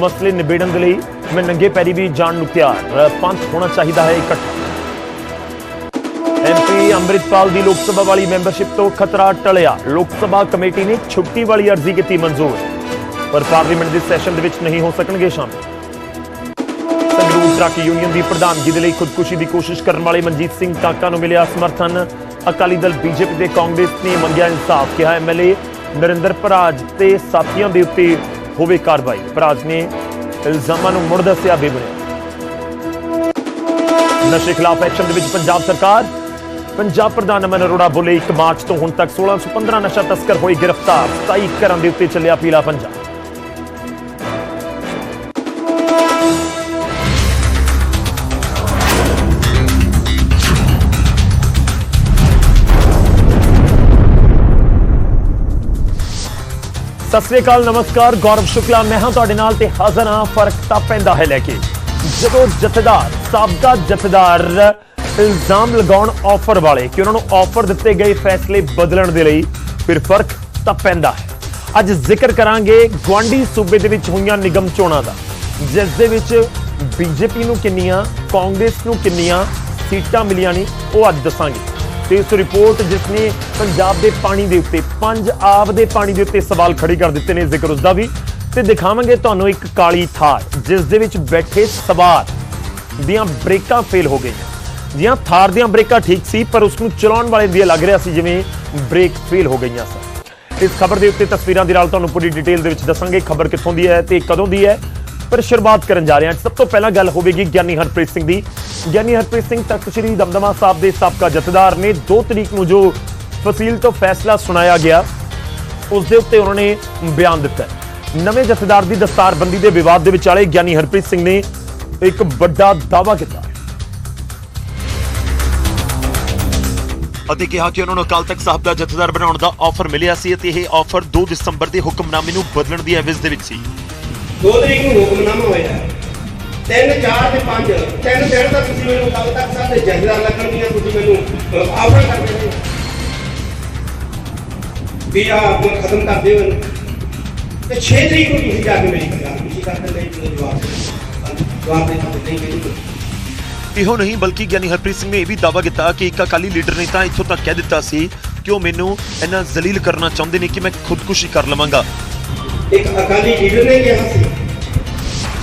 ਮਸਲੇ ਨਿਬੇੜਨ ਦੇ ਲਈ ਮੈਂ ਨੰਗੇ ਪੈਰੀ ਵੀ ਜਾਣ ਨੂੰ ਤਿਆਰ। ਪੰਥ ਹੋਣਾ ਚਾਹੀਦਾ ਹੈ ਇਕੱਠਾ। ਐਮਪੀ ਅੰਮ੍ਰਿਤਪਾਲ ਦੀ ਲੋਕ ਸਭਾ ਵਾਲੀ ਮੈਂਬਰਸ਼ਿਪ ਤੋਂ ਖਤਰਾ ਟਲਿਆ। ਲੋਕ ਸਭਾ ਕਮੇਟੀ ਨੇ ਛੁੱਟੀ ਵਾਲੀ ਅਰਜ਼ੀ ਕੀਤੀ ਮਨਜ਼ੂਰ। ਪਰ ਪਾਰਲੀਮੈਂਟ ਦੇ ਸੈਸ਼ਨ ਦੇ ਵਿੱਚ ਨਹੀਂ ਹੋ ਸਕਣਗੇ ਸ਼ਾਮਿਲ। ਸੰਗਰੂਰ ਟਰੱਕ ਯੂਨੀਅਨ ਦੀ ਪ੍ਰਧਾਨਗੀ ਦੇ ਲਈ ਖੁਦਕੁਸ਼ੀ ਦੀ ਕੋਸ਼ਿਸ਼ ਕਰਨ ਵਾਲੇ ਮਨਜੀਤ ਸਿੰਘ ਕਾਕਾ ਨੂੰ ਮਿਲਿਆ ਸਮਰਥਨ। ਅਕਾਲੀ ਦਲ ਬੀਜੇਪੀ ਤੇ ਕਾਂਗਰਸ ਨੇ ਮੰਗਿਆ ਇਨਸਾਫ, ਕਿਹਾ ਐਮਐਲਏ ਨਰਿੰਦਰ ਭਰਾਜ ਤੇ ਸਾਥੀਆਂ ਦੇ ਉੱਤੇ ਹੋਵੇ ਕਾਰਵਾਈ। ਭਰਾਜ ਨੇ ਇਲਜ਼ਾਮਾਂ ਨੂੰ ਮੁੜ ਦੱਸਿਆ ਬੇਬੁਨਿਆਦ ਨਸ਼ੇ ਖਿਲਾਫ ਐਕਸ਼ਨ ਦੇ ਵਿੱਚ ਪੰਜਾਬ ਸਰਕਾਰ। ਪੰਜਾਬ ਪ੍ਰਧਾਨ ਅਮਨ ਅਰੋੜਾ ਬੋਲੇ 1 ਮਾਰਚ ਤੋਂ ਹੁਣ ਤੱਕ 1615 ਨਸ਼ਾ ਤਸਕਰ ਹੋਏ ਗ੍ਰਿਫਤਾਰ। 27 ਘਰਾਂ ਦੇ ਉੱਤੇ ਚੱਲਿਆ ਪੀਲਾ ਪੰਜਾਬ ਸਤਿ ਸ੍ਰੀ ਅਕਾਲ, ਨਮਸਕਾਰ, ਗੌਰਵ ਸ਼ੁਕਲਾ। ਮੈਂ ਹਾਂ ਤੁਹਾਡੇ ਨਾਲ ਤੇ ਹਾਜ਼ਰ ਹਾਂ, ਫ਼ਰਕ ਤਾਂ ਪੈਂਦਾ ਹੈ ਲੈ ਕੇ। ਜਦੋਂ ਜਥੇਦਾਰ, ਸਾਬਕਾ ਜਥੇਦਾਰ ਇਲਜ਼ਾਮ ਲਗਾਉਣ ਆਫਰ ਵਾਲੇ ਕਿ ਉਹਨਾਂ ਨੂੰ ਆਫਰ ਦਿੱਤੇ ਗਏ ਫੈਸਲੇ ਬਦਲਣ ਦੇ ਲਈ ਫਿਰ ਫ਼ਰਕ ਤਾਂ ਪੈਂਦਾ ਹੈ। ਅੱਜ ਜ਼ਿਕਰ ਕਰਾਂਗੇ ਗਵਾਂਡੀ ਸੂਬੇ ਦੇ ਵਿੱਚ ਹੋਈਆਂ ਨਿਗਮ ਚੋਣਾਂ ਦਾ। ਜਿਸ ਦੇ ਵਿੱਚ ਬੀਜੇਪੀ ਨੂੰ ਕਿੰਨੀਆਂ, ਕਾਂਗਰਸ ਨੂੰ ਕਿੰਨੀਆਂ ਸੀਟਾਂ ਮਿਲੀਆਂ ਨੇ, ਉਹ ਅੱਜ ਦੱਸਾਂਗੇ। ਤੇ ਇਸ ਰਿਪੋਰਟ ਜਿਸ ਨੇ ਪੰਜਾਬ ਦੇ ਪਾਣੀ ਦੇ ਉੱਤੇ, ਪੰਜ ਦੇ ਪਾਣੀ ਦੇ ਉੱਤੇ ਸਵਾਲ ਖੜੇ ਕਰ ਦਿੱਤੇ ਨੇ, ਜ਼ਿਕਰ ਉਸ ਦਾ ਵੀ। ਤੇ ਦਿਖਾਵਾਂਗੇ ਤੁਹਾਨੂੰ ਇੱਕ ਕਾਲੀ ਥਾਰ, ਜਿਸ ਦੇ ਵਿੱਚ ਬੈਠੇ ਸਵਾਰ ਦੀਆਂ ਬ੍ਰੇਕਾਂ ਫੇਲ ਹੋ ਗਈਆਂ। ਜੀਆਂ ਥਾਰ ਦੀਆਂ ਬ੍ਰੇਕਾਂ ਠੀਕ ਸੀ, ਪਰ ਉਸ ਨੂੰ ਚਲਾਉਣ ਵਾਲੇ ਦੀ ਲੱਗ ਰਿਹਾ ਸੀ, ਜਿਵੇਂ ਬ੍ਰੇਕ ਫੇਲ ਹੋ ਗਈਆਂ ਸਨ। ਇਸ ਖਬਰ ਦੇ ਉੱਤੇ ਤਸਵੀਰਾਂ ਦੇ ਨਾਲ ਤੁਹਾਨੂੰ ਪੂਰੀ ਡਿਟੇਲ ਦੇ ਵਿੱਚ ਦੱਸਾਂਗੇ, ਖਬਰ ਕਿੱਥੋਂ ਦੀ ਹੈ ਤੇ ਕਦੋਂ ਦੀ ਹੈ। ਪਰ ਸ਼ੁਰੂਆਤ ਕਰਨ ਜਾ ਰਹੇ ਹਾਂ। ਸਭ ਤੋਂ ਪਹਿਲਾਂ ਗੱਲ ਹੋਵੇਗੀ ਗਿਆਨੀ ਹਰਪ੍ਰੀਤ ਸਿੰਘ ਦੀ। ਗਿਆਨੀ ਹਰਪ੍ਰੀਤ ਸਿੰਘ ਤਖਤ ਸ੍ਰੀ ਦਮਦਮਾ ਸਾਹਿਬ ਦੇ ਸਾਬਕਾ ਜਥੇਦਾਰ ਨੇ 2 ਤਰੀਕ ਨੂੰ ਜੋ ਫਸੀਲ ਤੋਂ ਫੈਸਲਾ ਸੁਣਾਇਆ ਗਿਆ ਉਸ ਦੇ ਉੱਤੇ ਉਹਨਾਂ ਨੇ ਬਿਆਨ ਦਿੱਤਾ। ਨਵੇਂ ਜਥੇਦਾਰ ਦੀ ਦਸਤਾਰਬੰਦੀ ਦੇ ਵਿਵਾਦ ਦੇ ਵਿਚਾਲੇ ਗਿਆਨੀ ਹਰਪ੍ਰੀਤ ਸਿੰਘ ਨੇ ਇੱਕ ਵੱਡਾ ਦਾਅਵਾ ਕੀਤਾ। ਅਤੇ ਕਿਹਾ ਕਿ ਉਹਨਾਂ ਨੂੰ ਅਕਾਲ ਤਖਤ ਸਾਹਿਬ ਦਾ ਜਥੇਦਾਰ ਬਣਾਉਣ ਦਾ ਆਫਰ ਮਿਲਿਆ ਸੀ ਅਤੇ ਇਹ ਆਫਰ 2 ਦਸੰਬਰ ਦੇ ਹੁਕਮਨਾਮੇ ਨੂੰ ਬਦਲਣ ਦੀ ਐਵਜ਼ ਦੇ ਵਿੱਚ ਸੀ। ਦੋ ਤਰੀਕ ਨੂੰ ਹੁਕਮਨਾਮਾ ਹੋਇਆ। ਤਿੰਨ ਚਾਰ ਤੇ ਪੰਜ। ਤਿੰਨ ਦਿਨ ਤੱਕ ਤੁਸੀਂ ਮੈਨੂੰ ਕੱਲ ਤੱਕ ਸਾਡੇ ਜਥੇਦਾਰ ਲੱਗਣਗੀਆਂ ਤੁਸੀਂ ਮੈਨੂੰ ਆਫਰ ਕਰਦੇ ਹੋ। ਵੀ ਆ ਆਪਣਾ ਖਤਮ ਕਰ ਦਿਓ ਇਹਨੂੰ। ਤੇ 6 ਤਰੀਕ ਨੂੰ ਤੁਸੀਂ ਜਾ ਕੇ ਮੇਰੀ ਗੱਲ ਤੁਸੀਂ ਕਰਦੇ ਨਹੀਂ ਮੈਨੂੰ ਜਵਾਬ। ਜਵਾਬ ਦੇ ਨਹੀਂ ਮੈਨੂੰ ਇਹੋ ਨਹੀਂ ਬਲਕਿ ਗਿਆਨੀ ਹਰਪ੍ਰੀਤ ਸਿੰਘ ਨੇ ਇਹ ਵੀ ਦਾਅਵਾ ਕੀਤਾ ਕਿ ਇੱਕ ਅਕਾਲੀ ਲੀਡਰ ਨੇ ਤਾਂ ਇੱਥੋਂ ਤੱਕ ਕਹਿ ਦਿੱਤਾ ਸੀ ਕਿ ਉਹ ਮੈਨੂੰ ਇੰਨਾ ਜ਼ਲੀਲ ਕਰਨਾ ਚਾਹੁੰਦੇ ਨੇ ਕਿ ਮੈਂ ਖੁਦਕੁਸ਼ੀ ਕਰ ਲਵਾਂਗਾ। ਇੱਕ ਅਕਾਲੀ ਲੀਡਰ ਨੇ ਕਿਹਾ ਸੀ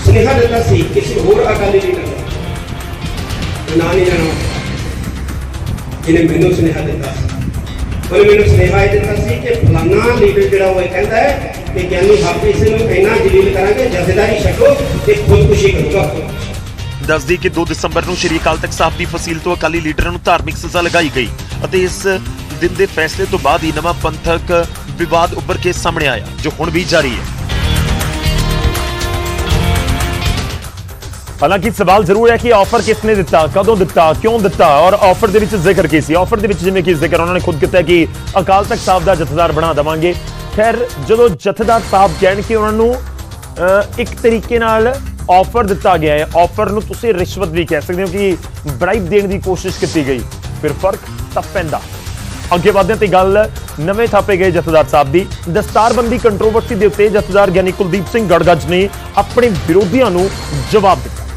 ਸੁਨੇਹਾ ਦਿੱਤਾ ਸੀ ਕਿਸੇ ਹੋਰ ਅਕਾਲੀ ਲੀਡਰ ਨੇ ਨਾਂ ਨਹੀਂ ਜਾਣਾ ਜਿਹਨੇ ਮੈਨੂੰ ਸੁਨੇਹਾ ਦਿੱਤਾ ਉਹਨੇ ਮੈਨੂੰ ਸੁਨੇਹਾ ਇਹ ਦਿੱਤਾ ਸੀ ਕਿ ਫਲਾਨਾ ਲੀਡਰ ਜਿਹੜਾ ਉਹ ਕਹਿੰਦਾ ਹੈ ਕਿ ਗਿਆਨੀ ਹਰਪ੍ਰੀਤ ਸਿੰਘ ਨੂੰ ਇੰਨਾ ਜਲੀਲ ਕਰਾਂਗੇ, ਜਥੇਦਾਰੀ ਛੱਡੋ ਤੇ ਖੁਦਕੁਸ਼ੀ ਕਰੂਗਾ ਦੱਸਦੀ ਕਿ 2 ਦਸੰਬਰ ਨੂੰ ਸ਼੍ਰੀ ਅਕਾਲ ਤਖਤ ਸਾਹਿਬ ਦੀ ਫਸੀਲ ਤੋਂ ਅਕਾਲੀ ਲੀਡਰਾਂ ਨੂੰ ਧਾਰਮਿਕ ਸਜ਼ਾ ਲਗਾਈ ਗਈ ਅਤੇ ਇਸ ਦਿਨ ਦੇ ਫੈਸਲੇ ਤੋਂ ਬਾਅਦ ਹੀ ਨਵਾਂ ਪੰਥਕ ਵਿਵਾਦ ਉੱਭਰ ਕੇ ਸਾਹਮਣੇ ਆਇਆ, ਜੋ ਹੁਣ ਵੀ ਜਾਰੀ ਹੈ। ਹਾਲਾਂਕਿ ਸਵਾਲ ਜ਼ਰੂਰ ਹੈ ਕਿ ਆਫਰ ਕਿਸ ਨੇ ਦਿੱਤਾ, ਕਦੋਂ ਦਿੱਤਾ, ਕਿਉਂ ਦਿੱਤਾ ਔਰ ਆਫਰ ਦੇ ਵਿੱਚ ਜ਼ਿਕਰ ਕੀ ਸੀ? ਆਫਰ ਦੇ ਵਿੱਚ ਜਿਵੇਂ ਕਿ ਜ਼ਿਕਰ ਉਹਨਾਂ ਨੇ ਖੁਦ ਕੀਤਾ ਕਿ ਅਕਾਲ ਤਖਤ ਸਾਹਿਬ ਦਾ ਜਥੇਦਾਰ ਬਣਾ ਦੇਵਾਂਗੇ। ਖੈਰ, ਜਦੋਂ ਜਥੇਦਾਰ ਸਾਹਿਬ ਕਹਿਣ ਕਿ ਉਹਨਾਂ ਨੂੰ ਇੱਕ ਤਰੀਕੇ ਨਾਲ ਆਫਰ ਦਿੱਤਾ ਗਿਆ ਹੈ ਆਫਰ ਨੂੰ ਤੁਸੀਂ ਰਿਸ਼ਵਤ ਵੀ ਕਹਿ ਸਕਦੇ ਹੋ ਕਿ ਬ੍ਰਾਈਬ ਦੇਣ ਦੀ ਕੋਸ਼ਿਸ਼ ਕੀਤੀ ਗਈ। ਫਿਰ ਫ਼ਰਕ ਤਾਂ ਪੈਂਦਾ। ਅੱਗੇ ਵਧਦੇ ਤੇ ਗੱਲ ਨਵੇਂ ਥਾਪੇ ਗਏ ਜਥੇਦਾਰ ਸਾਹਿਬ ਦੀ। ਦਸਤਾਰਬੰਦੀ ਕੰਟਰੋਵਰਸੀ ਦੇ ਉੱਤੇ ਜਥੇਦਾਰ ਗਿਆਨੀ ਕੁਲਦੀਪ ਸਿੰਘ ਗੜਗੱਜ ਨੇ ਆਪਣੇ ਵਿਰੋਧੀਆਂ ਨੂੰ ਜਵਾਬ ਦਿੱਤਾ।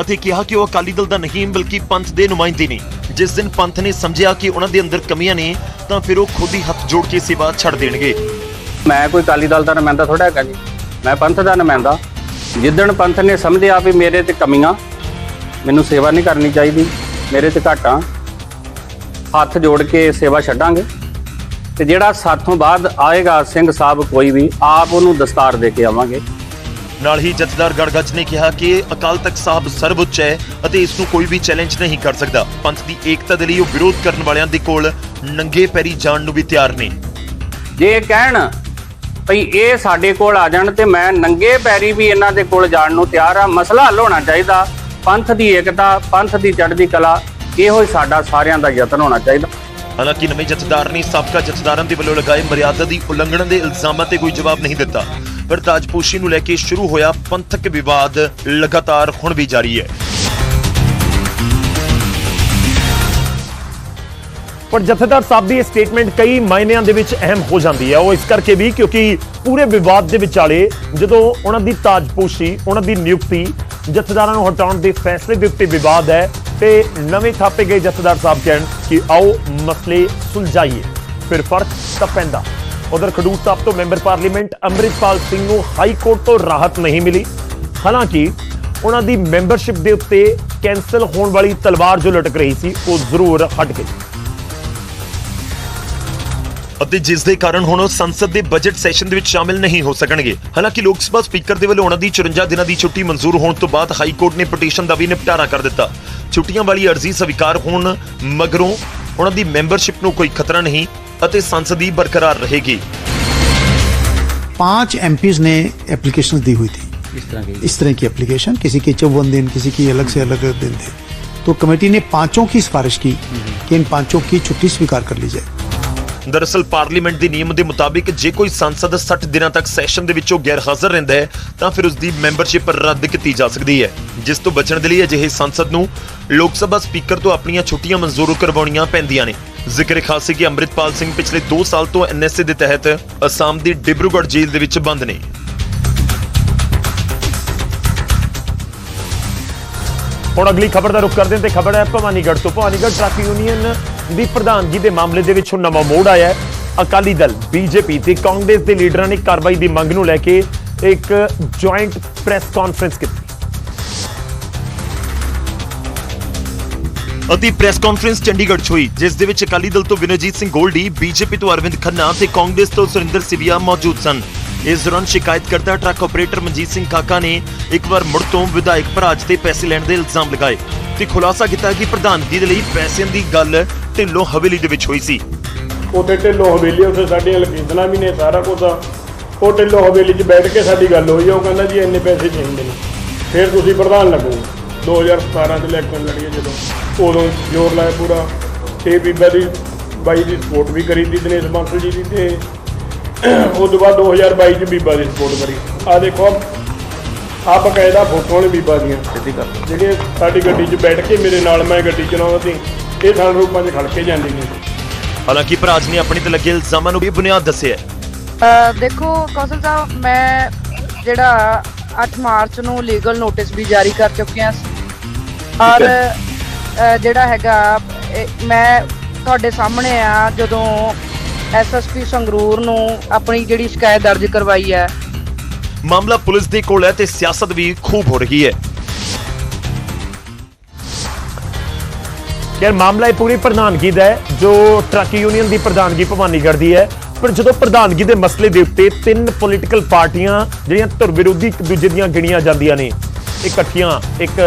ਅਤੇ ਕਿਹਾ ਕਿ ਉਹ ਅਕਾਲੀ ਦਲ ਦਾ ਨਹੀਂ, ਬਲਕਿ ਪੰਥ ਦੇ ਨੁਮਾਇੰਦੇ ਨੇ। ਜਿਸ ਦਿਨ ਪੰਥ ਨੇ ਸਮਝਿਆ ਕਿ ਉਹਨਾਂ ਦੇ ਅੰਦਰ ਕਮੀਆਂ ਨੇ, ਤਾਂ ਫਿਰ ਉਹ ਖੁਦ ਹੀ ਹੱਥ ਜੋੜ ਕੇ ਸੇਵਾ ਛੱਡ ਦੇਣਗੇ। ਮੈਂ ਕੋਈ ਅਕਾਲੀ ਦਲ ਦਾ ਨੁਮਾਇੰਦਾ ਥੋੜਾ ਹੈਗਾ ਜੀ। ਮੈਂ ਪੰਥ ਦਾ ਨੁਮਾਇੰਦਾ। ਜਿੱਦਣ ਪੰਥ ਨੇ ਸਮਝਿਆ ਵੀ ਮੇਰੇ ਤੇ ਕਮੀਆਂ, ਮੈਨੂੰ ਸੇਵਾ ਨਹੀਂ ਕਰਨੀ ਚਾਹੀਦੀ, ਮੇਰੇ ਤੇ ਘਾਟਾਂ, ਹੱਥ ਜੋੜ ਕੇ ਸੇਵਾ ਛੱਡਾਂਗੇ। ਤੇ ਜਿਹੜਾ ਸਾਥੋਂ ਬਾਅਦ ਆਏਗਾ ਸਿੰਘ ਸਾਹਿਬ ਕੋਈ ਵੀ, ਆਪ ਉਹਨੂੰ ਦਸਤਾਰ ਦੇ ਕੇ ਆਵਾਂਗੇ। ਨਾਲ ਹੀ ਜਥੇਦਾਰ ਗੜਗੱਜ ਨੇ ਕਿਹਾ ਕਿ ਅਕਾਲ ਤਖਤ ਸਾਹਿਬ ਸਰਵਉੱਚ ਹੈ ਅਤੇ ਇਸ ਨੂੰ ਕੋਈ ਵੀ ਚੈਲੰਜ ਨਹੀਂ ਕਰ ਸਕਦਾ। ਪੰਥ ਦੀ ਏਕਤਾ ਦੇ ਲਈ ਉਹ ਵਿਰੋਧ ਕਰਨ ਵਾਲਿਆਂ ਦੇ ਕੋਲ ਨੰਗੇ ਪੈਰੀ ਜਾਣ ਨੂੰ ਵੀ ਤਿਆਰ ਨੇ। ਜੇ ਇਹ ਕਹਿਣ ਭਈ ਇਹ ਸਾਡੇ ਕੋਲ ਆ ਜਾਣ ਤੇ ਮੈਂ ਨੰਗੇ ਪੈਰੀ ਵੀ ਇਹਨਾਂ ਦੇ ਕੋਲ ਜਾਣ ਨੂੰ ਤਿਆਰ ਆ ਮਸਲਾ ਹੱਲ ਹੋਣਾ ਚਾਹੀਦਾ। ਪੰਥ ਦੀ ਏਕਤਾ ਪੰਥ ਦੀ ਚੜ੍ਹਦੀ ਕਲਾ ਇਹੋ ਹੀ ਸਾਡਾ ਸਾਰਿਆਂ ਦਾ ਯਤਨ ਹੋਣਾ ਚਾਹੀਦਾ। ਹਾਲਾਂਕਿ ਨਵੇਂ ਜਥੇਦਾਰ ਨੇ ਸਾਬਕਾ ਜਥੇਦਾਰਾਂ ਦੇ ਵੱਲੋਂ ਲਗਾਏ ਮਰਿਆਦਾ ਦੀ ਉਲੰਘਣ ਦੇ ਇਲਜ਼ਾਮਾਂ ਤੇ ਕੋਈ ਜਵਾਬ ਨਹੀਂ ਦਿੱਤਾ। ਪਰ ਤਾਜਪੋਸ਼ੀ ਨੂੰ ਲੈ ਕੇ ਸ਼ੁਰੂ ਹੋਇਆ ਪੰਥਕ ਵਿਵਾਦ ਲਗਾਤਾਰ ਹੁਣ ਵੀ ਜਾਰੀ ਹੈ। ਪਰ ਜਥੇਦਾਰ ਸਾਹਿਬ ਦੀ ਇਹ ਸਟੇਟਮੈਂਟ ਕਈ ਮਾਇਨਿਆਂ ਦੇ ਵਿੱਚ ਅਹਿਮ ਹੋ ਜਾਂਦੀ ਹੈ। ਉਹ ਇਸ ਕਰਕੇ ਵੀ ਕਿਉਂਕਿ ਪੂਰੇ ਵਿਵਾਦ ਦੇ ਵਿਚਾਲੇ ਜਦੋਂ ਉਹਨਾਂ ਦੀ ਤਾਜਪੋਸ਼ੀ, ਉਹਨਾਂ ਦੀ ਨਿਯੁਕਤੀ ਜਥੇਦਾਰਾਂ ਨੂੰ ਹਟਾਉਣ ਦੇ ਫੈਸਲੇ ਦੇ ਉੱਤੇ ਵਿਵਾਦ ਹੈ, ਤੇ ਨਵੇਂ ਥਾਪੇ ਗਏ ਜਥੇਦਾਰ ਸਾਹਿਬ ਕਹਿਣ ਕਿ ਆਓ ਮਸਲੇ ਸੁਲਝਾਈਏ। ਫਿਰ ਫ਼ਰਕ ਤਾਂ ਪੈਂਦਾ। ਉਧਰ ਖਡੂਰ ਸਾਹਿਬ ਤੋਂ ਮੈਂਬਰ ਪਾਰਲੀਮੈਂਟ ਅੰਮ੍ਰਿਤਪਾਲ ਸਿੰਘ ਨੂੰ ਹਾਈ ਕੋਰਟ ਤੋਂ ਰਾਹਤ ਨਹੀਂ ਮਿਲੀ। ਹਾਲਾਂਕਿ, ਉਹਨਾਂ ਦੀ ਮੈਂਬਰਸ਼ਿਪ ਦੇ ਉੱਤੇ ਕੈਂਸਲ ਹੋਣ ਵਾਲੀ ਤਲਵਾਰ ਜੋ ਲਟਕ ਰਹੀ ਸੀ, ਉਹ ਜ਼ਰੂਰ ਹਟ ਗਈ। ਅਤੇ ਜਿਸ ਦੇ ਕਾਰਨ ਹੁਣ ਉਹ ਸੰਸਦ ਦੇ ਬਜਟ ਸੈਸ਼ਨ ਦੇ ਵਿੱਚ ਸ਼ਾਮਿਲ ਨਹੀਂ ਹੋ ਸਕਣਗੇ। ਹਾਲਾਂਕਿ, ਲੋਕ ਸਭਾ ਸਪੀਕਰ ਦੇ ਵੱਲੋਂ ਉਹਨਾਂ ਦੀ 54 ਦਿਨਾਂ ਦੀ ਛੁੱਟੀ ਮਨਜ਼ੂਰ ਹੋਣ ਤੋਂ ਬਾਅਦ ਹਾਈ ਕੋਰਟ ਨੇ ਪਟੀਸ਼ਨ ਦਾ ਵੀ ਨਿਪਟਾਰਾ ਕਰ ਦਿੱਤਾ। ਛੁੱਟੀਆਂ ਵਾਲੀ ਅਰਜ਼ੀ ਸਵੀਕਾਰ ਹੋਣ ਮਗਰੋਂ ਉਹਨਾਂ ਦੀ ਮੈਂਬਰਸ਼ਿਪ ਨੂੰ ਕੋਈ ਖਤਰਾ ਨਹੀਂ ਅਤੇ ਸੰਸਦੀ ਬਰਕਰਾਰ ਰਹੇਗੀ पांच एमपीज ने एप्लीकेशन दी हुई थी ਇਸ ਤਰ੍ਹਾਂ ਕੀ इस तरह की एप्लीकेशन किसी के चौवन दिन किसी की अलग से अलग दिन थे तो कमेटी ने पांचों की सिफारिश की कि इन पांचों की छुट्टी स्वीकार कर ली जाए ਦਰਅਸਲ ਪਾਰਲੀਮੈਂਟ ਦੇ ਨਿਯਮ ਦੇ ਮੁਤਾਬਿਕ ਜੇ ਕੋਈ ਸੰਸਦ 60 ਦਿਨਾਂ ਤੱਕ ਸੈਸ਼ਨ ਦੇ ਵਿੱਚੋਂ ਗੈਰ ਹਾਜ਼ਰ ਰਹਿੰਦਾ ਹੈ, ਤਾਂ ਫਿਰ ਉਸ ਦੀ ਮੈਂਬਰਸ਼ਿਪ ਰੱਦ ਕੀਤੀ ਜਾ ਸਕਦੀ ਹੈ, ਜਿਸ ਤੋਂ ਬਚਣ ਦੇ ਲਈ ਅਜਿਹੇ ਸੰਸਦ ਨੂੰ ਲੋਕ ਸਭਾ ਸਪੀਕਰ ਤੋਂ ਆਪਣੀਆਂ ਛੁੱਟੀਆਂ ਮਨਜ਼ੂਰ ਕਰਵਾਉਣੀਆਂ ਪੈਂਦੀਆਂ ਨੇ। ਜ਼ਿਕਰ ਖਾਸ ਹੈ ਕਿ ਅੰਮ੍ਰਿਤਪਾਲ ਸਿੰਘ ਪਿਛਲੇ 2 ਸਾਲ ਤੋਂ ਐਨਐਸਏ ਦੇ ਤਹਿਤ ਅਸਾਮ ਦੀ ਡਿਬਰੂਗੜ੍ਹ ਜੇਲ੍ਹ ਦੇ ਵਿੱਚ ਬੰਦ ਨੇ। ਹੁਣ ਅਗਲੀ ਖਬਰ ਦਾ ਰੁਖ ਕਰਦੇ ਹਾਂ ਤੇ ਖਬਰ ਹੈ ਭਵਾਨੀਗੜ੍ਹ ਤੋਂ। ਭਵਾਨੀਗੜ੍ਹ ਟਰੱਕ ਯੂਨੀਅਨ ਦੀ ਪ੍ਰਧਾਨਗੀ ਦੇ ਮਾਮਲੇ ਦੇ ਵਿੱਚ ਹੁਣ ਨਵਾਂ ਮੋੜ ਆਇਆ ਹੈ। ਅਕਾਲੀ ਦਲ, ਬੀਜੇਪੀ ਤੇ ਕਾਂਗਰਸ ਦੇ ਲੀਡਰਾਂ ਨੇ ਕਾਰਵਾਈ ਦੀ ਮੰਗ ਨੂੰ ਲੈ ਕੇ ਇੱਕ ਜੁਆਇੰਟ ਪ੍ਰੈਸ ਕਾਨਫਰੰਸ ਕੀਤੀ। ਅਤੇ ਪ੍ਰੈਸ ਕਾਨਫਰੰਸ ਚੰਡੀਗੜ੍ਹ 'ਚ ਹੋਈ, ਜਿਸ ਦੇ ਵਿੱਚ ਅਕਾਲੀ ਦਲ ਤੋਂ ਵਿਨੋਜੀਤ ਸਿੰਘ ਗੋਲਡੀ, ਬੀਜੇਪੀ ਤੋਂ ਅਰਵਿੰਦ ਖੰਨਾ ਤੇ ਕਾਂਗਰਸ ਤੋਂ ਸੁਰਿੰਦਰ ਸਿਵਿਆ ਮੌਜੂਦ ਸਨ। ਇਸ ਦੌਰਾਨ ਸ਼ਿਕਾਇਤਕਰਤਾ ਟਰੱਕ ਆਪਰੇਟਰ ਮਨਜੀਤ ਸਿੰਘ ਕਾਕਾ ਨੇ ਇੱਕ ਵਾਰ ਮੁੜ ਤੋਂ ਵਿਧਾਇਕ ਭਰਾਜ ਤੇ ਪੈਸੇ ਲੈਣ ਦੇ ਇਲਜ਼ਾਮ ਲਗਾਏ ਤੇ ਖੁਲਾਸਾ ਕੀਤਾ ਕਿ ਪ੍ਰਧਾਨਗੀ ਦੇ ਲਈ ਪੈਸਿਆਂ ਦੀ ਗੱਲ ਢਿੱਲੋਂ ਹਵੇਲੀ ਦੇ ਵਿੱਚ ਹੋਈ ਸੀ। ਉੱਥੇ ਢਿੱਲੋਂ ਹਵੇਲੀ ਉੱਥੇ ਸਾਡੀਆਂ ਲਕੀਦਲਾਂ ਵੀ ਨੇ ਸਾਰਾ ਕੁਝ ਆ। ਉਹ ਢਿੱਲੋਂ ਹਵੇਲੀ 'ਚ ਬੈਠ ਕੇ ਸਾਡੀ ਗੱਲ ਹੋਈ ਆ, ਉਹ ਕਹਿੰਦਾ ਜੀ ਇੰਨੇ ਪੈਸੇ ਚਾਹੀਦੇ ਨੇ। ਫਿਰ ਤੁਸੀਂ ਪ੍ਰਧਾਨ ਲੱਗੋ। 2017 ਚ ਇਲੈਕਸ਼ਨ ਲੜੀਏ ਜਦੋਂ। ਉਦੋਂ ਜ਼ੋਰ ਲਾਇਆ ਪੂਰਾ। ਤੇ ਬੀਬਾ ਦੀ ਬਾਈ ਦੀ ਸਪੋਰਟ ਵੀ ਕਰੀ ਦੀ ਦਿਨੇਸ਼ ਬਾਂਸਲ ਜੀ ਦੀ ਤੇ ਉਸ ਤੋਂ ਬਾਅਦ 2022 ਚ ਬੀਬਾ ਦੀ ਸਪੋਰਟ ਕਰੀ। ਆ ਦੇਖੋ ਆ ਬਕਾਇਦਾ ਫੋਟੋਆਂ ਨੇ ਬੀਬਾ ਦੀਆਂ। ਸਿੱਧੀ ਕਰ ਜਿਹੜੀਆਂ ਸਾਡੀ ਗੱਡੀ 'ਚ ਬੈਠ ਕੇ ਮੇਰੇ ਨਾਲ ਮੈਂ ਗੱਡੀ ਚਲਾਉਂਦਾ ਸੀ ਇਹ ਸਾਨੂੰ ਰੂਪਾਂ 'ਚ ਖੜ ਕੇ ਜਾਂਦੀ ਨੇ। ਹਾਲਾਂਕਿ ਭਰਾਜ ਨੇ ਆਪਣੇ ਤੇ ਲੱਗੇ ਇਲਜ਼ਾਮਾਂ ਨੂੰ ਵੀ ਬੁਨਿਆਦ ਦੱਸਿਆ ਅ, ਦੇਖੋ ਕੌਸ਼ਲ ਸਾਹਿਬ ਮੈਂ ਜਿਹੜਾ 8 ਮਾਰਚ ਨੂੰ ਲੀਗਲ ਨੋਟਿਸ ਵੀ ਜਾਰੀ ਕਰ ਚੁੱਕਿਆ ਸੀ ਔਰ ਜਿਹੜਾ ਹੈਗਾ ਇਹ ਮੈਂ ਤੁਹਾਡੇ ਸਾਹਮਣੇ ਆ ਜਦੋਂ ਐਸਐਸਪੀ ਸੰਗਰੂਰ ਨੂੰ ਆਪਣੀ ਜਿਹੜੀ ਸ਼ਿਕਾਇਤ ਦਰਜ ਕਰਵਾਈ ਹੈ। ਮਾਮਲਾ ਪੁਲਿਸ ਦੇ ਕੋਲ ਹੈ ਤੇ ਸਿਆਸਤ ਵੀ ਖੂਬ ਹੋ ਰਹੀ ਹੈ। ਯਾਰ ਮਾਮਲਾ ਇਹ ਪੂਰੀ ਪ੍ਰਧਾਨਗੀ ਦਾ ਹੈ, ਜੋ ਟਰੱਕ ਯੂਨੀਅਨ ਦੀ ਪ੍ਰਧਾਨਗੀ ਭਵਾਨੀਗੜ੍ਹ ਦੀ ਹੈ। ਪਰ ਜਦੋਂ ਪ੍ਰਧਾਨਗੀ ਦੇ ਮਸਲੇ ਦੇ ਉੱਤੇ ਤਿੰਨ ਪੋਲੀਟੀਕਲ ਪਾਰਟੀਆਂ ਜਿਹੜੀਆਂ ਧੁਰ ਵਿਰੋਧੀ ਇੱਕ ਦੂਜੇ ਦੀਆਂ ਗਿਣੀਆਂ ਜਾਂਦੀਆਂ ਨੇ, ਇਕੱਠੀਆਂ ਇੱਕ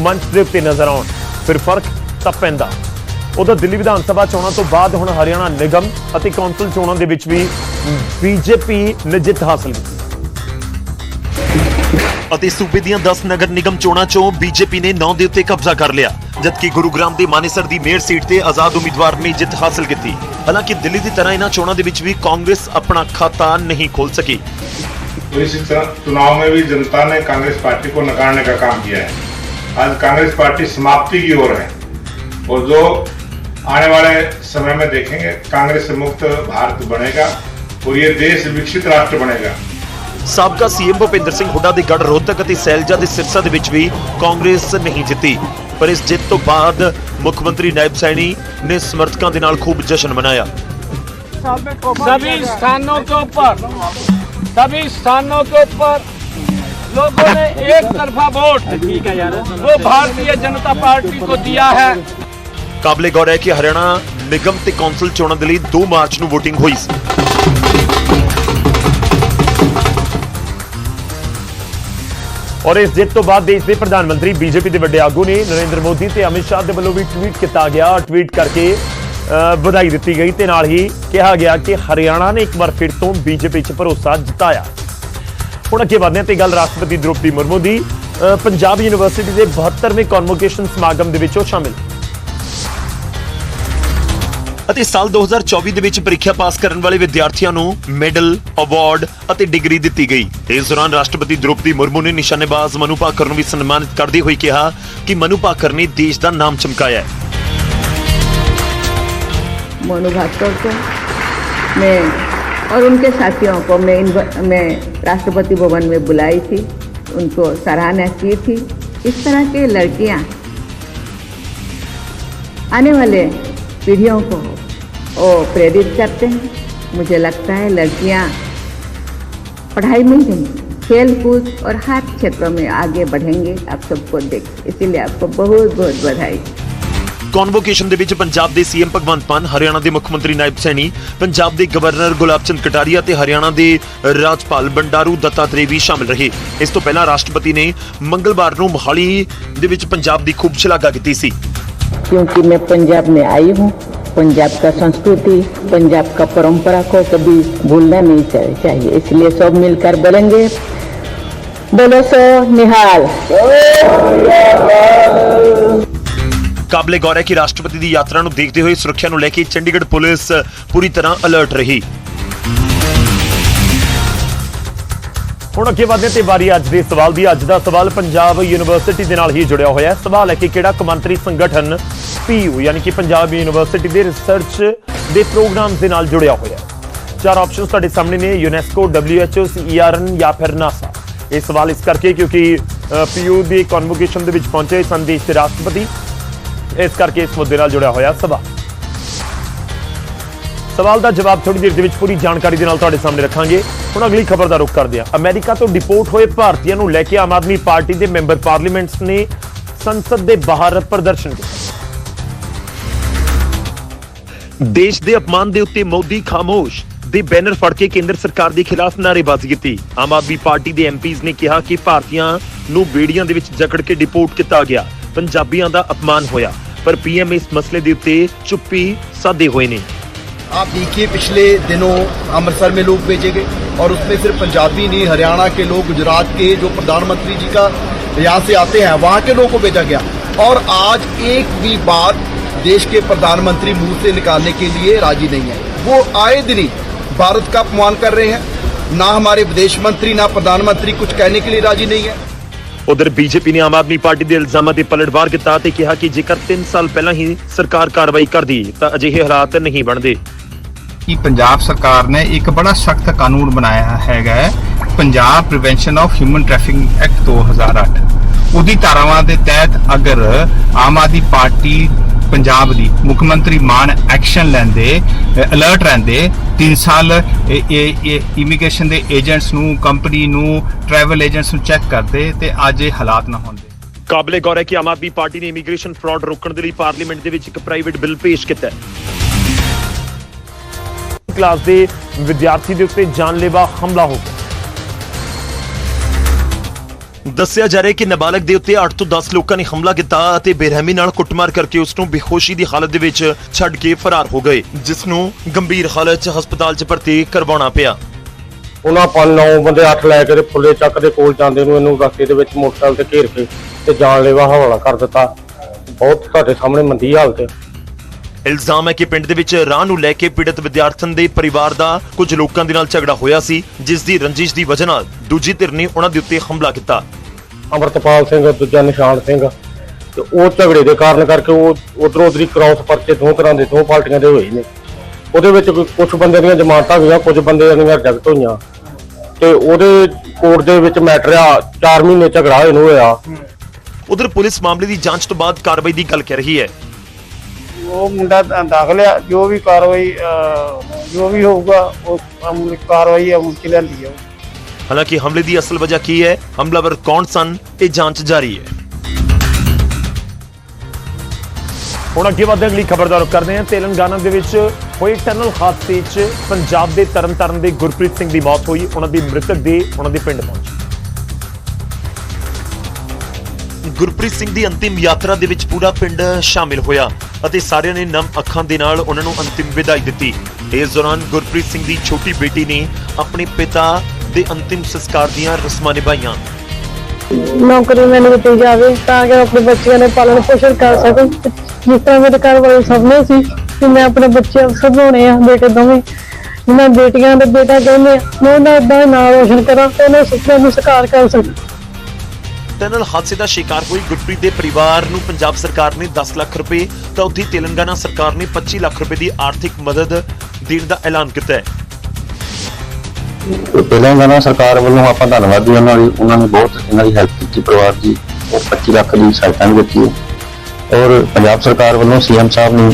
ਮੰਚ ਦੇ ਉੱਤੇ ਨਜ਼ਰ ਆਉਣ, ਫਿਰ ਫ਼ਰਕ ਤਾਂ ਪੈਂਦਾ। ਉਧਰ ਦਿੱਲੀ ਵਿਧਾਨ ਸਭਾ ਚੋਣਾਂ ਤੋਂ ਬਾਅਦ ਹੁਣ ਹਰਿਆਣਾ ਨਿਗਮ ਅਤੇ ਕੌਂਸਲ ਚੋਣਾਂ ਦੇ ਵਿੱਚ ਵੀ ਬੀਜੇਪੀ ਨੇ ਜਿੱਤ ਹਾਸਲ ਕੀਤੀ। ਅਤੇ ਸੂਬੇ ਦੀਆਂ 10 ਨਗਰ ਨਿਗਮ ਚੋਣਾਂ ਚੋਂ ਬੀਜੇਪੀ ਨੇ 9 ਦੇ ਉੱਤੇ ਕਬਜ਼ਾ ਕਰ ਲਿਆ। ਜਦਕਿ ਗੁਰੂਗ੍ਰਾਮ ਦੇ ਮਾਨੇਸਰ ਦੀ ਮੇਅਰ ਸੀਟ ਤੇ ਆਜ਼ਾਦ ਉਮੀਦਵਾਰ ਨੇ ਜਿੱਤ ਹਾਸਲ ਕੀਤੀ ਹਾਲਾਂਕਿ ਦਿੱਲੀ ਦੀ ਤਰ੍ਹਾਂ ਇਹਨਾਂ ਚੋਣਾਂ ਦੇ ਵਿੱਚ ਵੀ ਕਾਂਗਰਸ ਆਪਣਾ ਖਾਤਾ ਨਹੀਂ ਖੋਲ ਸਕੀ तो इस तरह चुनाव में भी जनता ने कांग्रेस पार्टी को नकारने का काम किया है आज कांग्रेस पार्टी समाप्ति की ओर है और जो आने वाले समय में देखेंगे कांग्रेस से मुक्त भारत बनेगा और ये देश विकसित राष्ट्र बनेगा ਸਾਬਕਾ ਸੀਐਮ ਭੁਪਿੰਦਰ ਸਿੰਘ ਹੁੱਡਾ ਦੇ ਗੜ ਰੋਹਤਕ ਅਤੇ ਸੈਲਜਾ ਦੇ ਸਿਰਸਾ ਦੇ ਵਿੱਚ ਵੀ ਕਾਂਗਰਸ ਨਹੀਂ ਜਿੱਤੀ ਪਰ ਇਸ ਜਿੱਤ ਤੋਂ ਬਾਅਦ ਮੁੱਖ ਮੰਤਰੀ ਨਾਇਬ ਸੈਣੀ ਨੇ ਸਮਰਥਕਾਂ ਦੇ ਨਾਲ ਖੂਬ ਜਸ਼ਨ ਮਨਾਇਆ सभी स्थानों के ऊपर सभी स्थानों के ऊपर लोगों ने एक तरफा वोट वो भारतीय जनता पार्टी को दिया है ਕਾਬਲੇ ਗੌਰ ਹੈ ਕਿ ਹਰਿਆਣਾ ਨਿਗਮ ਤੇ ਕੌਂਸਲ ਚੋਣਾਂ ਦੇ ਲਈ 2 ਮਾਰਚ ਨੂੰ VOTING ਹੋਈ ਸੀ ਔਰ ਇਸ ਜਿੱਤ ਤੋਂ ਬਾਅਦ ਦੇਸ਼ ਦੇ ਪ੍ਰਧਾਨ ਮੰਤਰੀ ਬੀਜੇਪੀ ਦੇ ਵੱਡੇ ਆਗੂ ਨੇ ਨਰਿੰਦਰ ਮੋਦੀ ਤੇ ਅਮਿਤ ਸ਼ਾਹ ਦੇ ਵੱਲੋਂ ਵੀ ਟਵੀਟ ਕੀਤਾ ਗਿਆ। ਟਵੀਟ ਕਰਕੇ ਵਧਾਈ ਦਿੱਤੀ ਗਈ ਤੇ ਨਾਲ ਹੀ ਕਿਹਾ ਗਿਆ ਕਿ ਹਰਿਆਣਾ ਨੇ ਇੱਕ ਵਾਰ ਫਿਰ ਤੋਂ ਬੀਜੇਪੀ 'ਚ ਭਰੋਸਾ ਜਤਾਇਆ। ਹੁਣ ਅੱਗੇ ਵਧਦੇ ਹਾਂ ਤੇ ਗੱਲ ਰਾਸ਼ਟਰਪਤੀ ਦ੍ਰੋਪਦੀ ਮੁਰਮੂ ਦੀ। ਪੰਜਾਬ ਯੂਨੀਵਰਸਿਟੀ ਦੇ 72ਵੇਂ ਕਨਵੋਕੇਸ਼ਨ ਸਮਾਗਮ ਦੇ ਵਿੱਚ ਉਹ ਸ਼ਾਮਿਲ। ਅਤੇ ਸਾਲ 2024 ਦੇ ਵਿੱਚ ਪ੍ਰੀਖਿਆ ਪਾਸ ਕਰਨ ਵਾਲੇ ਵਿਦਿਆਰਥੀਆਂ ਨੂੰ ਮੈਡਲ, ਅਵਾਰਡ ਅਤੇ ਡਿਗਰੀ ਦਿੱਤੀ ਗਈ ਇਸ ਦੌਰਾਨ ਰਾਸ਼ਟਰਪਤੀ ਦ੍ਰੋਪਦੀ ਮੁਰਮੂ ਨੇ ਨਿਸ਼ਾਨੇਬਾਜ਼ ਮਨੂ ਭਾਕਰ ਨੂੰ ਵੀ ਸਨਮਾਨਿਤ ਕਰਦੇ ਹੋਏ ਕਿਹਾ ਕਿ ਮਨੂ ਭਾਕਰ ਨੇ ਦੇਸ਼ ਦਾ ਨਾਮ ਚਮਕਾਇਆ ਹੈ मोनू भास्कर को मैं और उनके साथियों को मैं इन्व- मैं राष्ट्रपति भवन में बुलाई थी उनको सराहना की थी इस तरह के लड़कियां आने वाले पीढ़ियों को वो प्रेरित करते हैं मुझे लगता है लड़कियां पढ़ाई में ही नहीं खेल कूद और हर क्षेत्रों में आगे बढ़ेंगे आप सबको देख इसीलिए आपको बहुत बहुत बधाई ਕਨਵੋਕੇਸ਼ਨ ਦੇ ਵਿੱਚ ਪੰਜਾਬ ਦੇ ਸੀਐਮ ਭਗਵੰਤ ਮਾਨ ਹਰਿਆਣਾ ਦੇ ਮੁੱਖ ਮੰਤਰੀ ਨਾਇਬ ਸੈਣੀ ਪੰਜਾਬ ਦੇ ਗਵਰਨਰ ਗੁਲਾਬ ਚੰਦ ਕਟਾਰੀਆ ਤੇ ਹਰਿਆਣਾ ਦੇ ਰਾਜਪਾਲ ਬੰਡਾਰੂ ਦੱਤਾਤਰੇ ਵੀ ਸ਼ਾਮਲ ਰਹੇ ਇਸ ਤੋਂ ਪਹਿਲਾਂ ਰਾਸ਼ਟਰਪਤੀ ਨੇ ਮੰਗਲਵਾਰ ਨੂੰ ਮੋਹਾਲੀ ਦੇ ਵਿੱਚ ਪੰਜਾਬ ਦੀ ਖੂਬ ਸ਼ਲਾਘਾ ਕੀਤੀ ਸੀ क्योंकि मैं पंजाब में आई हूँ पंजाब का संस्कृति पंजाब का परंपरा को कभी भूलना नहीं चा- चाहिए इसलिए सब मिलकर बोलेंगे बोलो सो निहाल ਕਾਬਲੇ ਗੌਰ ਹੈ ਕਿ ਰਾਸ਼ਟਰਪਤੀ ਦੀ ਯਾਤਰਾ ਨੂੰ ਦੇਖਦੇ ਹੋਏ ਸੁਰੱਖਿਆ ਨੂੰ ਲੈ ਕੇ ਚੰਡੀਗੜ੍ਹ ਪੁਲਿਸ ਪੂਰੀ ਤਰ੍ਹਾਂ ਅਲਰਟ ਰਹੀ ਹੁਣ ਅੱਗੇ ਵਧਦੇ ਤੇ ਵਾਰੀ ਅੱਜ ਦੇ ਸਵਾਲ ਦੀ। ਅੱਜ ਦਾ ਸਵਾਲ ਪੰਜਾਬ ਯੂਨੀਵਰਸਿਟੀ ਦੇ ਨਾਲ ਹੀ ਜੁੜਿਆ ਹੋਇਆ ਹੈ। ਸਵਾਲ ਹੈ ਕਿ ਕਿਹੜਾ ਕੌਮਾਂਤਰੀ ਸੰਗਠਨ ਪੀਯੂ, ਯਾਨੀ ਕਿ ਪੰਜਾਬ ਯੂਨੀਵਰਸਿਟੀ ਦੇ ਰਿਸਰਚ ਦੇ ਪ੍ਰੋਗਰਾਮ ਦੇ ਨਾਲ ਜੁੜਿਆ ਹੋਇਆ ਹੈ। ਚਾਰ ਆਪਸ਼ਨਸ ਤੁਹਾਡੇ ਸਾਹਮਣੇ ਨੇ ਯੂਨੈਸਕੋ WHO CERN ਜਾਂ ਫਿਰ ਨਾਸਾ ਇਹ ਸਵਾਲ ਇਸ ਕਰਕੇ ਕਿਉਂਕਿ ਪੀਯੂ ਦੀ ਕਨਵੋਕੇਸ਼ਨ ਦੇ ਵਿੱਚ ਪਹੁੰਚੇ ਸਨ ਦੇਸ਼ ਦੇ ਰਾਸ਼ਟਰਪਤੀ। ਇਸ ਕਰਕੇ ਇਸ ਮੁੱਦੇ ਨਾਲ ਜੁੜਿਆ ਹੋਇਆ ਸਵਾਲ। ਸਵਾਲ ਦਾ ਜਵਾਬ ਥੋੜੀ ਦੇਰ ਦੇ ਵਿੱਚ ਪੂਰੀ ਜਾਣਕਾਰੀ ਦੇ ਨਾਲ ਤੁਹਾਡੇ ਸਾਹਮਣੇ ਰੱਖਾਂਗੇ। ਹੁਣ ਅਗਲੀ ਖਬਰ ਦਾ ਰੁਖ ਕਰਦੇ ਹਾਂ। ਅਮਰੀਕਾ ਤੋਂ ਡਿਪੋਰਟ ਹੋਏ ਭਾਰਤੀਆਂ ਨੂੰ ਲੈ ਕੇ ਆਮ ਆਦਮੀ ਪਾਰਟੀ ਦੇ ਮੈਂਬਰ ਪਾਰਲੀਮੈਂਟਸ ਨੇ ਸੰਸਦ ਦੇ ਬਾਹਰ ਪ੍ਰਦਰਸ਼ਨ ਕੀਤਾ। ਦੇਸ਼ ਦੇ ਅਪਮਾਨ ਦੇ ਉੱਤੇ ਮੋਦੀ ਖਾਮੋਸ਼, ਦੇ ਬੈਨਰ ਫੜ ਕੇ ਕੇਂਦਰ ਸਰਕਾਰ ਦੇ ਖਿਲਾਫ ਨਾਅਰੇਬਾਜ਼ੀ ਕੀਤੀ। ਆਮ ਆਦਮੀ ਪਾਰਟੀ ਦੇ ਐਮਪੀਜ਼ ਨੇ ਕਿਹਾ ਕਿ ਭਾਰਤੀਆਂ ਨੂੰ ਬੇੜੀਆਂ ਦੇ ਵਿੱਚ ਜਕੜ ਕੇ ਡਿਪੋਰਟ ਕੀਤਾ ਗਿਆ। ਪੰਜਾਬੀਆਂ ਦਾ ਅਪਮਾਨ ਹੋਇਆ, ਪਰ ਪੀਐਮ ਇਸ ਮਸਲੇ ਦੇ ਉੱਤੇ ਚੁੱਪੀ ਸਾਦੇ ਹੋਏ ਨੇ। आप देखिए, पिछले दिनों अमृतसर में लोग भेजे गए और उसमें सिर्फ़ पंजाबी नहीं, हरियाणा के लोग, गुजरात के जो प्रधानमंत्री जी का यहाँ से आते हैं, वहाँ के लोगों को भेजा गया। और आज एक भी बात देश के प्रधानमंत्री मुँह से निकालने के लिए राज़ी नहीं है। वो आए दिन ही भारत का अपमान कर रहे हैं। ना हमारे विदेश मंत्री, ना प्रधानमंत्री कुछ कहने के लिए राज़ी नहीं है। ਉਧਰ ਬੀਜੇਪੀ ਨੇ ਆਮ ਆਦਮੀ ਪਾਰਟੀ ਦੇ ਇਲਜ਼ਾਮਾਂ ਤੇ ਪਲਟਵਾਰ ਕੀਤਾ ਤੇ ਕਿਹਾ ਕਿ ਜੇਕਰ 3 ਸਾਲ ਪਹਿਲਾਂ ਹੀ ਸਰਕਾਰ ਕਾਰਵਾਈ ਕਰਦੀ, ਤਾਂ ਅਜਿਹੇ ਹਾਲਾਤ ਨਹੀਂ ਬਣਦੇ। ਕਿ ਪੰਜਾਬ ਸਰਕਾਰ ਨੇ ਇੱਕ ਬੜਾ ਸਖਤ ਕਾਨੂੰਨ ਬਣਾਇਆ ਹੈਗਾ Punjab prevention of human trafficking act 2008 ਉਹਦੀ ਧਾਰਾਵਾਂ ਦੇ ਤਹਿਤ ਅਗਰ ਆਮ ਆਦਮੀ ਪਾਰਟੀ ਪੰਜਾਬ ਦੀ ਮੁੱਖ ਮੰਤਰੀ ਮਾਨ ਐਕਸ਼ਨ ਲੈਂਦੇ ਅਲਰਟ ਰਹਿੰਦੇ। 3 ਸਾਲ ਇਹ ਇਮੀਗ੍ਰੇਸ਼ਨ ਦੇ ਏਜੰਟਸ ਨੂੰ ਕੰਪਨੀ ਨੂੰ ਟਰੈਵਲ ਏਜੰਟਸ ਨੂੰ ਚੈੱਕ ਕਰਦੇ ਤੇ ਅੱਜ ਇਹ ਹਾਲਾਤ ਨਾ ਹੁੰਦੇ ਕਾਬਲੇ ਗੌਰ ਹੈ ਕਿ ਆਮ ਆਦਮੀ ਪਾਰਟੀ ਨੇ ਇਮੀਗ੍ਰੇਸ਼ਨ ਫਰਾਡ ਰੋਕਣ ਦੇ ਲਈ ਪਾਰਲੀਮੈਂਟ ਦੇ ਵਿੱਚ ਇੱਕ ਪ੍ਰਾਈਵੇਟ ਬਿੱਲ ਪੇਸ਼ ਕੀਤਾ ਹੈ। ਕਲਾਸ ਦੇ ਵਿਦਿਆਰਥੀ ਦੇ ਉੱਤੇ ਜਾਨਲੇਵਾ ਹਮਲਾ ਹੋ ਗਿਆ। ਦੱਸਿਆ ਜਾ ਰਿਹਾ ਕਿ ਨਾਬਾਲਗ ਦੇ ਉੱਤੇ 8 ਤੋਂ 10 ਲੋਕਾਂ ਨੇ ਹਮਲਾ ਕੀਤਾ ਅਤੇ ਬੇਰਹਿਮੀ ਨਾਲ ਕੁੱਟਮਾਰ ਕਰਕੇ ਉਸ ਨੂੰ ਬੇਹੋਸ਼ੀ ਦੀ ਹਾਲਤ ਦੇ ਵਿੱਚ ਛੱਡ ਕੇ ਫਰਾਰ ਹੋ ਗਏ, ਜਿਸ ਨੂੰ ਗੰਭੀਰ ਹਾਲਤ 'ਚ ਹਸਪਤਾਲ 'ਚ ਭਰਤੀ ਕਰਵਾਉਣਾ ਪਿਆ। ਉਹਨਾਂ ਪੰਜ ਨੌ ਬੰਦੇ ਅੱਠ ਲੈ ਕੇ ਤੇ ਫੁੱਲੇ ਚੱਕ ਦੇ ਕੋਲ ਜਾਂਦੇ ਨੂੰ ਇਹਨੂੰ ਰਸਤੇ ਦੇ ਵਿੱਚ ਮੋਟਰਸਾਈਕਲ ਤੇ ਘੇਰ ਕੇ ਤੇ ਜਾਨਲੇਵਾ ਹਵਾਲਾ ਕਰ ਦਿੱਤਾ। ਬਹੁਤ ਤੁਹਾਡੇ ਸਾਹਮਣੇ ਮੰਦੀ ਹਾਲਤ ਹੈ। ਇਲਜ਼ਾਮ ਹੈ ਕਿ ਪਿੰਡ ਦੇ ਵਿੱਚ ਰਾਹ ਨੂੰ ਲੈ ਕੇ ਪੀੜਤ ਵਿਦਿਆਰਥਣ ਦੇ ਪਰਿਵਾਰ ਦਾ ਕੁਝ ਲੋਕਾਂ ਦੇ ਨਾਲ ਝਗੜਾ ਹੋਇਆ ਸੀ ਜਿਸ ਦੀ ਰੰਜਿਸ਼ ਦੀ ਵਜ੍ਹਾ ਨਾਲ ਦੂਜੀ ਧਿਰ ਨੇ ਉਹਨਾਂ ਦੇ ਉੱਤੇ ਹਮਲਾ ਕੀਤਾ। ਅਮਰਤਪਾਲ ਸਿੰਘ ਦੂਜਾ ਨਿਸ਼ਾਨ ਸਿੰਘ ਤੇ ਉਹ ਝਗੜੇ ਦੇ ਕਾਰਨ ਕਰਕੇ ਉਹ ਉਧਰੋਂ ਉਧਰੀ ਕ੍ਰਾਸ ਪਰਚੇ ਦੋ ਤਰ੍ਹਾਂ ਦੇ ਦੋ ਪਾਰਟੀਆਂ ਦੇ ਹੋਏ ਨੇ। ਉਹਦੇ ਵਿੱਚ ਕੁਝ ਬੰਦੇ ਦੀਆਂ ਜ਼ਮਾਨਤਾਂ ਹੋਈਆਂ ਕੁਝ ਬੰਦੇ ਦੀਆਂ ਰਿਜੈਕਟ ਹੋਈਆਂ। ਤੇ ਉਹਦੇ ਕੋਰਟ ਦੇ ਵਿੱਚ ਮੈਟਰ ਆ 4 ਮਹੀਨੇ ਝਗੜਾ ਹੋਇਆ। ਉਧਰ ਪੁਲਿਸ ਮਾਮਲੇ ਦੀ ਜਾਂਚ ਤੋਂ ਬਾਅਦ ਕਾਰਵਾਈ ਦੀ ਗੱਲ ਕਰ ਰਹੀ ਹੈ। ਉਹ ਮੁੰਡਾ ਦਾਖਲ ਆ ਜੋ ਵੀ ਕਾਰਵਾਈ ਜੋ ਵੀ ਹੋਊਗਾ ਉਹ ਅਮਲ ਕਾਰਵਾਈ ਅਮਲ ਚ ਲੈਂਦੀ ਜਾਊ। ਹਾਲਾਂਕਿ ਹਮਲੇ ਦੀ ਅਸਲ ਵਜ੍ਹਾ ਕੀ ਹੈ? ਹਮਲਾਵਰ ਕੌਣ ਸਨ? ਇਹ ਜਾਂਚ ਜਾਰੀ ਹੈ। ਹੁਣ ਅੱਗੇ ਵਧਦੇ ਅਗਲੀ ਖਬਰ ਦਾ ਰੁਖ ਕਰਦੇ ਹਾਂ। ਤੇਲੰਗਾਨਾ ਦੇ ਵਿੱਚ ਹੋਏ ਟਨਲ ਹਾਦਸੇ 'ਚ ਪੰਜਾਬ ਦੇ ਤਰਨਤਾਰਨ ਦੇ ਗੁਰਪ੍ਰੀਤ ਸਿੰਘ ਦੀ ਮੌਤ ਹੋਈ। ਉਹਨਾਂ ਦੀ ਮ੍ਰਿਤਕ ਦੇ ਉਹਨਾਂ ਦੇ ਪਿੰਡ ਪਹੁੰਚੀ। ਗੁਰਪ੍ਰੀਤ ਸਿੰਘ ਦੀ ਅੰਤਿਮ ਯਾਤਰਾ ਦੇ ਵਿੱਚ ਪੂਰਾ ਪਿੰਡ ਸ਼ਾਮਿਲ ਹੋਇਆ ਅਤੇ ਸਾਰਿਆਂ ਨੇ ਨਮ ਅੱਖਾਂ ਦੇ ਨਾਲ ਉਹਨਾਂ ਨੂੰ ਅੰਤਿਮ ਵਿਦਾਈ ਦਿੱਤੀ। ਇਸ ਦੌਰਾਨ ਗੁਰਪ੍ਰੀਤ ਸਿੰਘ ਦੀ ਛੋਟੀ ਬੇਟੀ ਨੇ ਆਪਣੇ ਪਿਤਾ ਦੇ ਅੰਤਿਮ ਸੰਸਕਾਰ ਦੀਆਂ ਰਸਮਾਂ ਨਿਭਾਈਆਂ। ਨੌਕਰੀ ਮੈਨੂੰ ਦਿੱਤੀ ਜਾਵੇ ਤਾਂ ਕਿ ਆਪਣੇ ਬੱਚਿਆਂ ਦੇ ਪਾਲਣ ਪੋਸ਼ਣ ਕਰ ਸਕਾਂ ਜਿਸ ਤਰ੍ਹਾਂ ਮੇਰੇ ਘਰ ਵਾਲੇ ਸੁਪਨੇ ਸੀ ਕਿ ਮੈਂ ਆਪਣੇ ਬੱਚੇ ਅਫਸਰ ਆ ਬੇਟੇ ਦੋਵੇਂ। ਜਿਨ੍ਹਾਂ ਬੇਟੀਆਂ ਦੇ ਬੇਟਾ ਕਹਿੰਦੇ ਮੈਂ ਉਹਨਾਂ ਦਾ ਨਾਮ ਰੋਸ਼ਨ ਕਰਾਂ ਤੇ ਉਹਨਾਂ ਸੁਪਨਿਆਂ ਨੂੰ ਸਾਕਾਰ ਕਰ ਸਕਾਂ ਟਨਲ ਹਾਦਸੇ ਦਾ ਸ਼ਿਕਾਰ ਹੋਈ ਗੁਰਪ੍ਰੀਤ ਦੇ ਪਰਿਵਾਰ ਨੂੰ ਪੰਜਾਬ ਸਰਕਾਰ ਨੇ 10 ਲੱਖ ਰੁਪਏ ਤਾਂ ਉੱਥੇ ਤੇਲੰਗਾਨਾ ਸਰਕਾਰ ਨੇ 25 ਲੱਖ ਰੁਪਏ ਦੀ ਆਰਥਿਕ ਮਦਦ ਦੇਣ ਦਾ ਐਲਾਨ ਕੀਤਾ ਹੈ। ਤੇਲੰਗਾਨਾ ਸਰਕਾਰ ਵੱਲੋਂ ਆਪਾਂ ਧੰਨਵਾਦੀ ਉਹਨਾਂ ਦੀ ਉਹਨਾਂ ਨੇ ਬਹੁਤ ਇਹਨਾਂ ਦੀ ਹੈਲਪ ਕੀਤੀ ਪਰਿਵਾਰ ਦੀ ਉਹ 25 ਲੱਖ ਦੀ ਸਹਾਇਤਾ ਵੀ ਦਿੱਤੀ ਹੈ। ਔਰ ਪੰਜਾਬ ਸਰਕਾਰ ਵੱਲੋਂ ਸੀਐਮ ਸਾਹਿਬ ਨੇ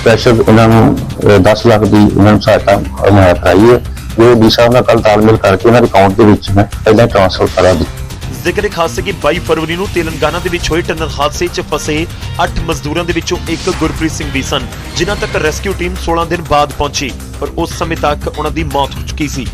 ਸਪੈਸ਼ਲ ਇਹਨਾਂ ਨੂੰ ਅਹ, 10 ਲੱਖ ਦੀ ਉਹਨਾਂ ਨੂੰ ਸਹਾਇਤਾ ਮੁਹੱਈਆ ਕਰਾਈ ਹੈ। ਜੋ ਡੀ ਸਾਹਿਬ ਨਾਲ ਕੱਲ ਤਾਲਮੇਲ ਕਰਕੇ ਇਹਨਾਂ ਦੇ ਅਕਾਊਂਟ ਦੇ ਵਿੱਚ ਮੈਂ ਪਹਿਲਾਂ ਟ੍ਰਾਂਸਫਰ ਕਰਾ ਦਿੱਤੀ। ਜ਼ਿਕਰ ਇੱਕ ਹਾਦਸੇ ਕਿ 22 ਫਰਵਰੀ ਨੂੰ ਤੇਲੰਗਾਨਾ ਦੇ ਵਿੱਚ ਹੋਏ ਟਨਲ ਹਾਦਸੇ 'ਚ ਫਸੇ 8 ਮਜ਼ਦੂਰਾਂ ਦੇ ਵਿੱਚੋਂ ਇੱਕ ਗੁਰਪ੍ਰੀਤ ਸਿੰਘ ਵੀ ਸਨ, ਜਿਨ੍ਹਾਂ ਤੱਕ ਰੈਸਕਿਊ ਟੀਮ 16 ਦਿਨ ਬਾਅਦ ਪਹੁੰਚੀ, ਪਰ ਉਸ ਸਮੇਂ ਤੱਕ ਉਹਨਾਂ ਦੀ ਮੌਤ ਹੋ ਚੁੱਕੀ ਸੀ।